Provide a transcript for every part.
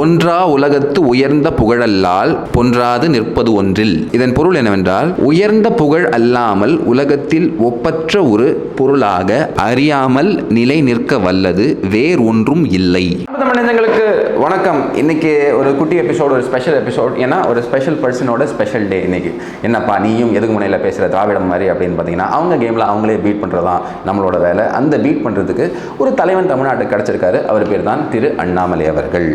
ஒன்றா உலகத்து உயர்ந்த புகழல்லால் பொன்றாது நிற்பது ஒன்றில். இதன் பொருள் என்னவென்றால் உயர்ந்த புகழ் அல்லாமல் உலகத்தில் ஒப்பற்ற ஒரு பொருளாக அறியாமல் நிலை நிற்க வல்லது வேறு ஒன்றும் இல்லை. மனிதங்களுக்கு வணக்கம். இன்னைக்கு ஒரு குட்டி எபிசோடு ஒரு ஸ்பெஷல் எபிசோட் ஏன்னா ஒரு ஸ்பெஷல் பர்சனோட ஸ்பெஷல் டே இன்னைக்கு. என்னப்பா நீயும் எதுக்கு முனையில் பேசுகிற திராவிடம் மாதிரி அப்படின்னு பார்த்தீங்கன்னா அவங்க கேமில் அவங்களே பீட் பண்ணுறதான் நம்மளோட வேலை. அந்த பீட் பண்ணுறதுக்கு ஒரு தலைவன் தமிழ்நாட்டுக்கு கிடச்சிருக்காரு. அவர் பேர் தான் திரு அண்ணாமலை அவர்கள்.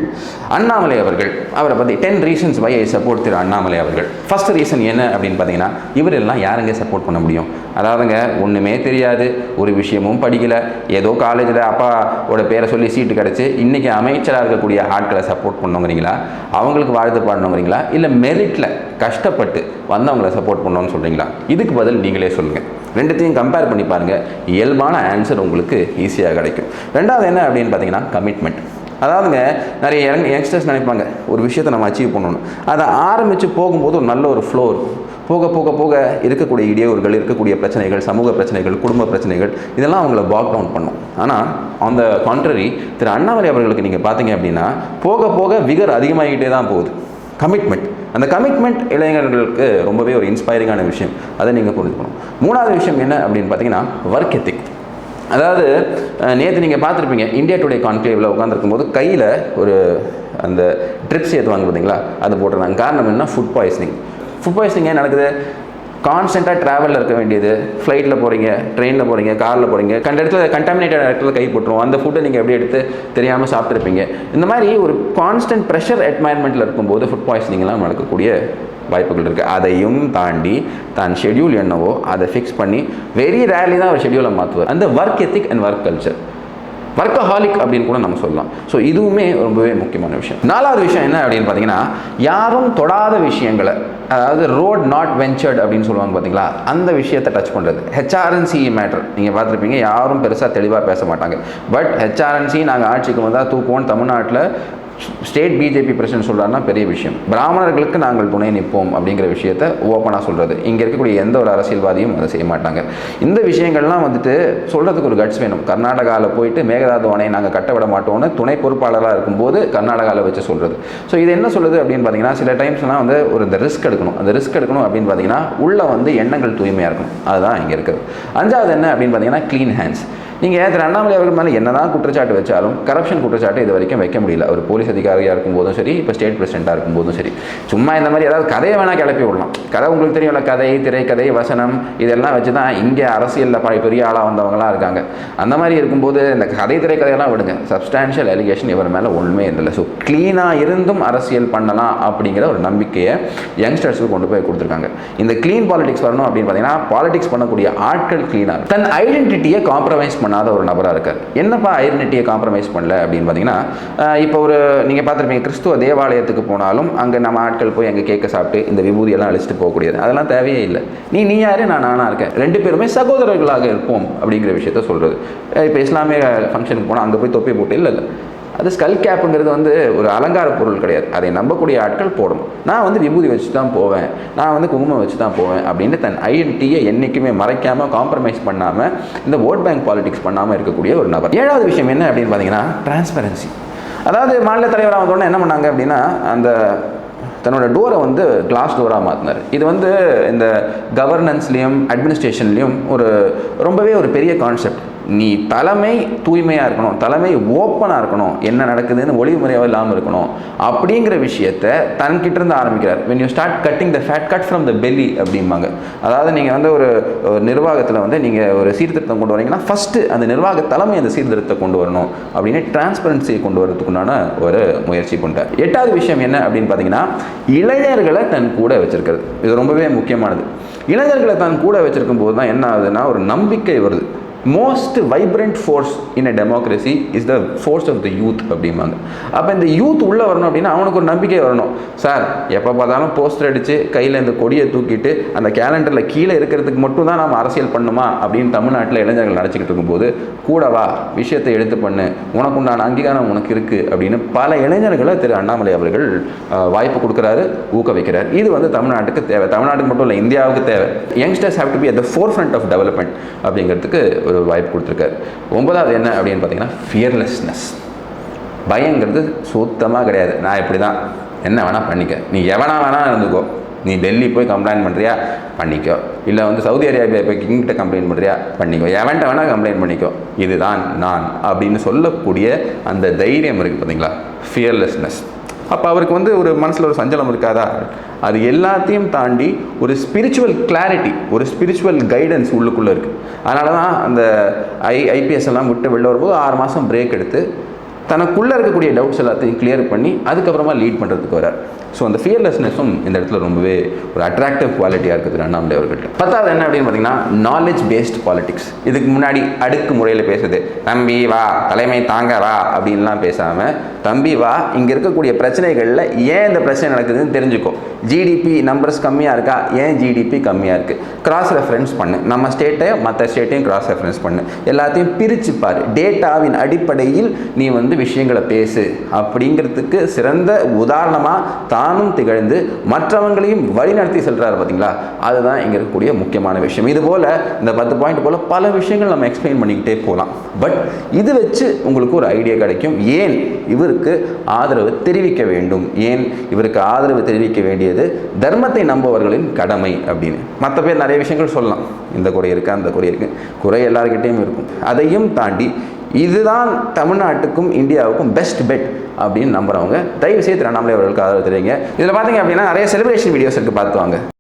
அண்ணாமலை அவர்கள் அவரை பற்றி ten reasons why I support திரு அண்ணாமலை அவர்கள். ஃபர்ஸ்ட் ரீசன் என்ன அப்படின்னு பார்த்தீங்கன்னா இவர் எல்லாம் யாருங்க சப்போர்ட் பண்ண முடியும்? அதாவதுங்க ஒன்றுமே தெரியாது ஒரு விஷயமும் படிக்கலை. ஏதோ காலேஜில் அப்பாவோட பேரை சொல்லி சீட்டு கிடச்சி இன்றைக்கி அமைச்சராக இருக்கக்கூடிய ஆட்களை சப்போர்ட் பண்ணுங்கிறீங்களா? அவங்களுக்கு வாழ்த்து பாடணுங்கிறீங்களா? இல்லை மெரிட்டில் கஷ்டப்பட்டு வந்தவங்களை சப்போர்ட் பண்ணோன்னு சொல்கிறீங்களா இதுக்கு பதில் நீங்களே சொல்லுங்கள் ரெண்டுத்தையும் கம்பேர் பண்ணி பாருங்கள் இயல்பான ஆன்சர் உங்களுக்கு ஈஸியாக கிடைக்கும். ரெண்டாவது என்ன அப்படின்னு பார்த்தீங்கன்னா கமிட்மெண்ட் அதாவதுங்க நிறைய யங் யங்ஸ்டர்ஸ் நினைப்பாங்க ஒரு விஷயத்தை நம்ம அச்சீவ் பண்ணணும் அதை ஆரம்பித்து போகும்போது ஒரு நல்ல ஒரு ஃப்ளோ இருக்கும். போக போக போக இருக்கக்கூடிய இடையூறுகள் இருக்கக்கூடிய பிரச்சனைகள் சமூக பிரச்சனைகள் குடும்ப பிரச்சனைகள் இதெல்லாம் அவங்கள பாக் டவுன் பண்ணும். ஆனால் அந்த கான்ட்ரரி திரு அண்ணாமலை அவர்களுக்கு நீங்கள் பார்த்தீங்க அப்படின்னா போக போக விகர் அதிகமாகிட்டே தான் போகுது. கமிட்மெண்ட் அந்த கமிட்மெண்ட் இளைஞர்களுக்கு ரொம்பவே ஒரு இன்ஸ்பைரிங்கான விஷயம். அதை நீங்கள் புரிஞ்சுக்கணும். மூணாவது விஷயம் என்ன அப்படின்னு பார்த்தீங்கன்னா ஒர்க் எத்திக் அதாவது நேற்று நீங்கள் பார்த்துருப்பீங்க இந்தியா டுடே கான்க்ளேவில் உட்காந்துருக்கும் போது கையில் ஒரு அந்த ட்ரிப்ஸ் ஏற்றுவாங்க பார்த்தீங்களா அது போட்டிருந்தாங்க. காரணம் என்ன ஃபுட் பாய்சனிங் ஃபுட் பாய்சனிங் ஏன் நடக்குது? கான்ஸ்டண்ட்டாக ட்ராவலில் இருக்க வேண்டியது. ஃப்ளைட்டில் போகிறீங்க ட்ரெயினில் போகிறீங்க காரில் போகிறீங்க கண்ட இடத்துல கண்டாமினேட்டட் இடத்துல கை போட்டுருவோம் அந்த ஃபுட்டை நீங்கள் எப்படி எடுத்து தெரியாமல் சாப்பிட்ருப்பீங்க இந்த மாதிரி ஒரு கான்ஸ்டன்ட் ப்ரெஷர் என்வாயன்மெண்ட்டில் இருக்கும்போது ஃபுட் பாய்சனிங்லாம் நடக்கக்கூடிய வாய்ப்புகள் இருக்குது அதையும் தாண்டி தான் ஷெட்யூல் என்னவோ அதை ஃபிக்ஸ் பண்ணி வெரி ரேர்லி தான் அவர் ஷெட்யூலை மாற்றுவார் அந்த work ethic and work culture workaholic அப்படின்னு கூட நம்ம சொல்லலாம். ஸோ இதுவுமே ரொம்பவே முக்கியமான விஷயம். நாலாவது விஷயம் என்ன அப்படின்னு பார்த்தீங்கன்னா யாரும் தொடாத விஷயங்களை அதாவது ரோட் நாட் வெஞ்சர்ட் அப்படின்னு சொல்லுவாங்க பார்த்தீங்களா? அந்த விஷயத்தை டச் பண்ணுறது ஹெச்ஆர்என்சி மேட்டர் நீங்கள் பார்த்துருப்பீங்க யாரும் பெருசாக தெளிவாக பேச மாட்டாங்க. பட் ஹெச்ஆர்என்சி நாங்கள் ஆட்சிக்கு வந்தால் தூக்குவோம் தமிழ்நாட்டில் ஸ்டேட் பிஜேபி பிரசிடென்ட் சொல்கிறாருன்னா பெரிய விஷயம். பிராமணர்களுக்கு நாங்கள் துணை நிற்போம் அப்படிங்கிற விஷயத்த ஓப்பனாக சொல்கிறது இங்கே இருக்கக்கூடிய எந்த ஒரு அரசியல்வாதியும் அதை செய்ய மாட்டாங்க. இந்த விஷயங்கள்லாம் வந்துட்டு சொல்கிறதுக்கு ஒரு கட்ஸ் வேணும். கர்நாடகாவில் போயிட்டு மேகதாது அணையை நாங்கள் கட்ட விட மாட்டோம்னு துணை பொறுப்பாளராக இருக்கும்போது கர்நாடகாவில் வச்சு சொல்கிறது ஸோ இது என்ன சொல்லுது அப்படின்னு பார்த்தீங்கன்னா சில டைம்ஸ்லாம் வந்து ஒரு இந்த ரிஸ்க் எடுக்கணும். அந்த ரிஸ்க் எடுக்கணும் அப்படின்னு பார்த்தீங்கன்னா உள்ளே வந்து எண்ணங்கள் தூய்மையாக இருக்கணும். அதுதான் இங்கே இருக்குது. அஞ்சாவது என்ன அப்படின்னு பார்த்தீங்கன்னா க்ளீன் ஹேண்ட்ஸ் நீங்கள் திரு அண்ணாமலை அவர்கள் மேலே என்ன தான் குற்றச்சாட்டு வச்சாலும் கரப்ஷன் குற்றச்சாட்டு இது வரைக்கும் வைக்க முடியல. ஒரு போலீஸ் அதிகாரியாக இருக்கும்போதும் சரி இப்போ ஸ்டேட் பிரசிடெண்ட்டாக இருக்கும்போதும் சரி. சும்மா இந்த மாதிரி ஏதாவது கதையை வேணால் கிளப்பி விடலாம். கதை உங்களுக்கு தெரியும்ல கதை திரைக்கதை வசனம் இதெல்லாம் வச்சு தான் இங்கே அரசியலில் பழைய பெரிய ஆளாக வந்தவங்களாம் இருக்காங்க. அந்த மாதிரி இருக்கும்போது இந்த கதை திரைக்கதையெல்லாம் விடுங்க. சப்ஸ்டான்ஷியல் அலிகேஷன் இவர் மேலே ஒன்றுமே இல்லை. ஸோ க்ளீனாக இருந்தும் அரசியல் பண்ணலாம் அப்படிங்கிற ஒரு நம்பிக்கையை யங்ஸ்டர்ஸுக்கு கொண்டு போய் கொடுத்துருக்காங்க. இந்த க்ளீன் பாலிடிக்ஸ் வரணும் அப்படின்னு பார்த்தீங்கன்னா பாலிடிக்ஸ் பண்ணக்கூடிய ஆட்கள் க்ளீனாக தன் ஐடென்டிட்டியை காம்ப்ரமைஸ் பண்ணாத ஒரு நபராக இருக்கார். என்னப்பா ஐடென்டிட்டியை காம்ப்ரமைஸ் பண்ணல அப்படின்னு பார்த்தீங்கன்னா இப்போ ஒரு நீங்கள் பார்த்துருப்பீங்க கிறிஸ்துவ தேவாலயத்துக்கு போனாலும் அங்கே நம்ம ஆட்கள் போய் அங்கே கேட்க சாப்பிட்டு இந்த விபூதியெல்லாம் அழிச்சிட்டு போகக்கூடியது. அதெல்லாம் தேவையே இல்லை. நீ நீ யார்? நான் நானாக இருக்கேன். ரெண்டு பேருமே சகோதரர்களாக இருப்போம் அப்படிங்கிற விஷயத்த சொல்கிறது இப்போ இஸ்லாமிய ஃபங்க்ஷனுக்கு போனால் அங்கே போய் தொப்பி போட்டு இல்லை இல்லை. அது ஸ்கல் கேப்புங்கிறது வந்து ஒரு அலங்கார பொருள் கிடையாது. அதை நம்பக்கூடிய ஆட்கள் போடணும். நான் வந்து விபூதி வச்சு தான் போவேன். நான் வந்து குங்குமம் வச்சு தான் போவேன் அப்படின்னு தன் ஐடென்டிட்டியை என்றைக்குமே மறைக்காமல் காம்ப்ரமைஸ் பண்ணாமல் இந்த ஓட் பேங்க் பாலிடிக்ஸ் பண்ணாமல் இருக்கக்கூடிய ஒரு நபர். ஏழாவது விஷயம் என்ன அப்படின்னு பார்த்தீங்கன்னா டிரான்ஸ்பரன்சி அதாவது மாநில தலைவராக வந்தோடனே என்ன பண்ணாங்க அப்படின்னா அந்த தன்னோட டோரை வந்து கிளாஸ் டோராக மாற்றினார் இது வந்து இந்த கவர்னன்ஸ்லேயும் அட்மினிஸ்ட்ரேஷன்லேயும் ஒரு ரொம்பவே ஒரு பெரிய கான்செப்ட் நீ தலைமை தூய்மையாக இருக்கணும் தலைமை ஓப்பனாக இருக்கணும் என்ன நடக்குதுன்னு ஒளிமுறையாக இல்லாமல் இருக்கணும் அப்படிங்கிற விஷயத்த தன்கிட்ட இருந்து ஆரம்பிக்கிறார். When you start cutting the fat cut from the belly அப்படிம்பாங்க. அதாவது நீங்கள் வந்து ஒரு நிர்வாகத்தில் வந்து நீங்கள் ஒரு சீர்திருத்தம் கொண்டு வரீங்கன்னா ஃபஸ்ட்டு அந்த நிர்வாக தலைமை அந்த சீர்திருத்தத்தை கொண்டு வரணும் அப்படின்னு டிரான்ஸ்பரன்சியை கொண்டு வரதுக்குண்டான ஒரு முயற்சி கொண்டார் எட்டாவது விஷயம் என்ன அப்படின்னு பார்த்தீங்கன்னா இளைஞர்களை தன் கூட வச்சிருக்கிறது. இது ரொம்பவே முக்கியமானது. இளைஞர்களை தான் கூட வச்சிருக்கும் போது தான் என்ன ஆகுதுன்னா ஒரு நம்பிக்கை வருது. Most vibrant force in a democracy is the force of the youth அப்படிம்பாங்க. அப்போ இந்த யூத் உள்ளே வரணும் அப்படின்னா அவனுக்கு ஒரு நம்பிக்கை வரணும். சார் எப்போ பார்த்தாலும் போஸ்டர் அடித்து கையில் இந்த கொடியை தூக்கிட்டு அந்த கேலண்டரில் கீழே இருக்கிறதுக்கு மட்டும் தான் நாம் அரசியல் பண்ணுமா அப்படின்னு தமிழ்நாட்டில் இளைஞர்கள் நினச்சிக்கிட்டு இருக்கும்போது கூடவா விஷயத்தை எடுத்து பண்ணு. உனக்கு உண்டான அங்கீகாரம் உனக்கு இருக்குது அப்படின்னு பல இளைஞர்களை திரு அண்ணாமலை அவர்கள் வாய்ப்பு கொடுக்குறாரு ஊக்குவிக்கிறார். இது வந்து தமிழ்நாட்டுக்கு தேவை. தமிழ்நாட்டுக்கு மட்டும் இல்லை இந்தியாவுக்கு தேவை. Youngsters have to be at the forefront of development அப்படிங்கிறதுக்கு ஒரு வாய்ப்பு கொடுத்துருக்காரு. ஒன்பதாவது என்ன அப்படின்னு பார்த்தீங்கன்னா ஃபியர்லெஸ்னஸ் பயங்கிறது சுத்தமாக கிடையாது. நான் இப்படி தான் என்ன வேணால் பண்ணிக்க. நீ எவனா வேணால் இருந்துக்கோ. நீ டெல்லி போய் கம்ப்ளைண்ட் பண்ணுறியா பண்ணிக்கோ. இல்லை வந்து சவுதி அரேபியா போய் கிங்கிட்ட கம்ப்ளைண்ட் பண்ணுறியா பண்ணிக்கோ. எவன்ட்ட வேணால் கம்ப்ளைண்ட் பண்ணிக்கோ. இதுதான் நான் அப்படின்னு சொல்லக்கூடிய அந்த தைரியம் இருக்குது பார்த்தீங்களா? ஃபியர்லெஸ்னஸ் அப்போ அவருக்கு வந்து ஒரு மனசில் ஒரு சஞ்சலம் இருக்காதா? அது எல்லாத்தையும் தாண்டி ஒரு ஸ்பிரிச்சுவல் கிளாரிட்டி ஒரு ஸ்பிரிச்சுவல் கைடன்ஸ் உள்ளுக்குள்ளே இருக்குது அதனால தான் அந்த ஐ ஐபிஎஸ் எல்லாம் விட்டு வெளில வரும்போது ஆறு மாதம் பிரேக் எடுத்து தனக்குள்ளே இருக்கக்கூடிய டவுட்ஸ் எல்லாத்தையும் கிளியர் பண்ணி அதுக்கப்புறமா லீட் பண்ணுறதுக்கு வரார் ஸோ அந்த ஃபியர்லெஸ்னஸும் இந்த இடத்துல ரொம்பவே ஒரு அட்ராக்டிவ் குவாலிட்டியாக இருக்குது அண்ணாமலை அவர்கள்ட்ட பத்தாவது என்ன அப்படின்னு பார்த்தீங்கன்னா நாலேஜ் பேஸ்ட் பாலிடிக்ஸ் இதுக்கு முன்னாடி அடுக்கு முறையில் பேசுது. தம்பி வா தலைமை தாங்க வா அப்படின்லாம் பேசாமல் தம்பி வா இங்கே இருக்கக்கூடிய பிரச்சனைகளில் ஏன் இந்த பிரச்சனை நடக்குதுன்னு தெரிஞ்சுக்கோ. ஜிடிபி நம்பர்ஸ் கம்மியாக இருக்கா? ஏன் ஜிடிபி கம்மியாக இருக்குது கிராஸ் ரெஃபரன்ஸ் பண்ணு. நம்ம ஸ்டேட்டை மற்ற ஸ்டேட்டையும் கிராஸ் ரெஃபரன்ஸ் பண்ணு. எல்லாத்தையும் பிரிச்சுப்பார் டேட்டாவின் அடிப்படையில் நீ வந்து விஷயங்களை பேசு அப்படிங்கிறதுக்கு சிறந்த உதாரணமாக தானும் திகழ்ந்து மற்றவங்களையும் வழிநடத்தி செல்கிறாரு பார்த்தீங்களா அதுதான் இங்கே இருக்கக்கூடிய முக்கியமான விஷயம். இது போல் இந்த பத்து பாயிண்ட் போல் பல விஷயங்கள் நம்ம எக்ஸ்பிளைன் பண்ணிக்கிட்டே போகலாம் பட் இது வச்சு உங்களுக்கு ஒரு ஐடியா கிடைக்கும். ஏன் இவருக்கு ஆதரவு தெரிவிக்க வேண்டும்? ஏன் இவருக்கு ஆதரவு தெரிவிக்க வேண்டியது தர்மத்தை நம்புபவர்களின் கடமை அப்படின்னு. மற்ற பேர் நிறைய விஷயங்கள் சொல்லலாம். இந்த குறை இருக்குது அந்த குறை இருக்குது குறை எல்லாருக்கிட்டேயும் இருக்கும். அதையும் தாண்டி இதுதான் தமிழ்நாட்டுக்கும் இந்தியாவுக்கும் பெஸ்ட் பெட் அப்படின்னு நம்புறவங்க. தயவு செய்து திருவண்ணாமலை அவர்களுக்கு ஆதரவு தெரியுங்க இதில் பார்த்தீங்க அப்படின்னா நிறைய செலிப்ரேஷன் வீடியோஸ் இருக்குது பார்த்து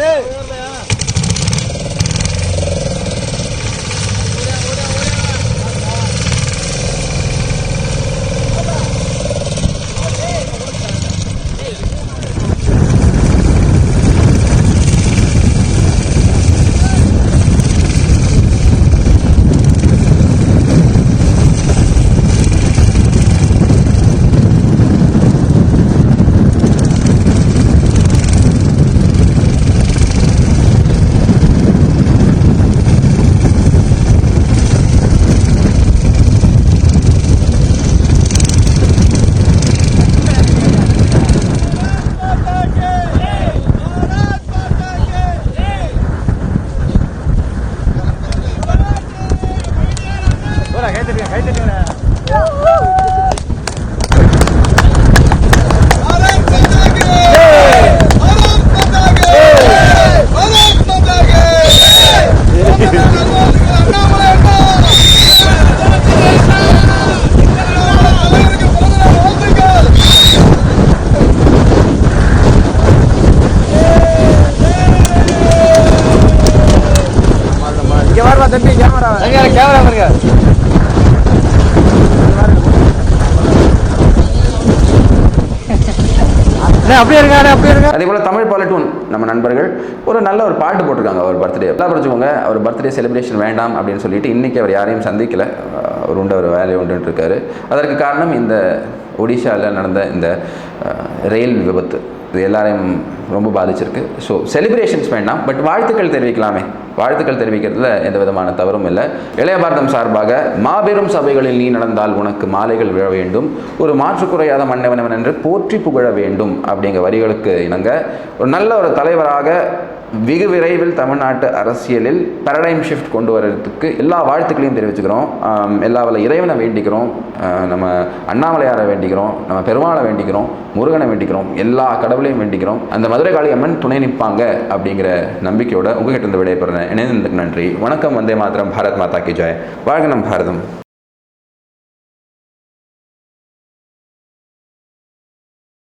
Hey! தம்பி கேமரா கேமரா பாருங்க. அப்படியே இருங்க அண்ணே, அப்படியே இருங்க. அதே போல் தமிழ் பாலட்டூன் நம்ம நண்பர்கள் ஒரு நல்ல ஒரு பாட்டு போட்டிருக்காங்க அவர் பர்த்டே எல்லாம் புரிஞ்சுக்கோங்க அவர் பர்த்டே செலிப்ரேஷன் வேண்டாம் அப்படின்னு சொல்லிட்டு இன்றைக்கி அவர் யாரையும் சந்திக்கல. அவர் உண்டு அவர் வேலையை உண்டுன்னு இருக்காரு. அதற்கு காரணம் இந்த ஒடிஷாவில் நடந்த இந்த ரயில் விபத்து. இது எல்லாரையும் ரொம்ப பாதிச்சிருக்கு. ஸோ செலிப்ரேஷன்ஸ் வேண்டாம் பட் வாழ்த்துக்கள் தெரிவிக்கலாமே. வாழ்த்துக்கள் தெரிவிக்கிறதுல எந்த விதமான தவறும் இல்லை. இளைய பாரதம் சார்பாக மாபெரும் சபைகளில் நீ நடந்தால் உனக்கு மாலைகள் விழ வேண்டும். ஒரு மாற்றுக்குறையாத மன்னவனவன் என்று போற்றி புகழ வேண்டும் அப்படிங்கிற வரிகளுக்கு இணங்க ஒரு நல்ல ஒரு தலைவராக வெகு விரைவில் தமிழ்நாட்டு அரசியலில் பேரடைம் ஷிஃப்ட் கொண்டு வர்றதுக்கு எல்லா வாழ்த்துக்களையும் தெரிவிச்சுக்கிறோம். எல்லா வல்ல இறைவனை வேண்டிக்கிறோம். நம்ம அண்ணாமலையாரை வேண்டிக்கிறோம். நம்ம பெருமாளை வேண்டிக்கிறோம். முருகனை வேண்டிக்கிறோம். எல்லா கடவுளையும் வேண்டிக்கிறோம். அந்த மதுரை காளி அம்மன் துணை நிற்பாங்க அப்படிங்கிற நம்பிக்கையோட உங்ககிட்ட இருந்து விடைபெறேன் இணைந்ததுக்கு நன்றி. வணக்கம். வந்தே மாத்திரம் பாரத் மாதா கி ஜாய். வாழ்க நம் பாரதம்.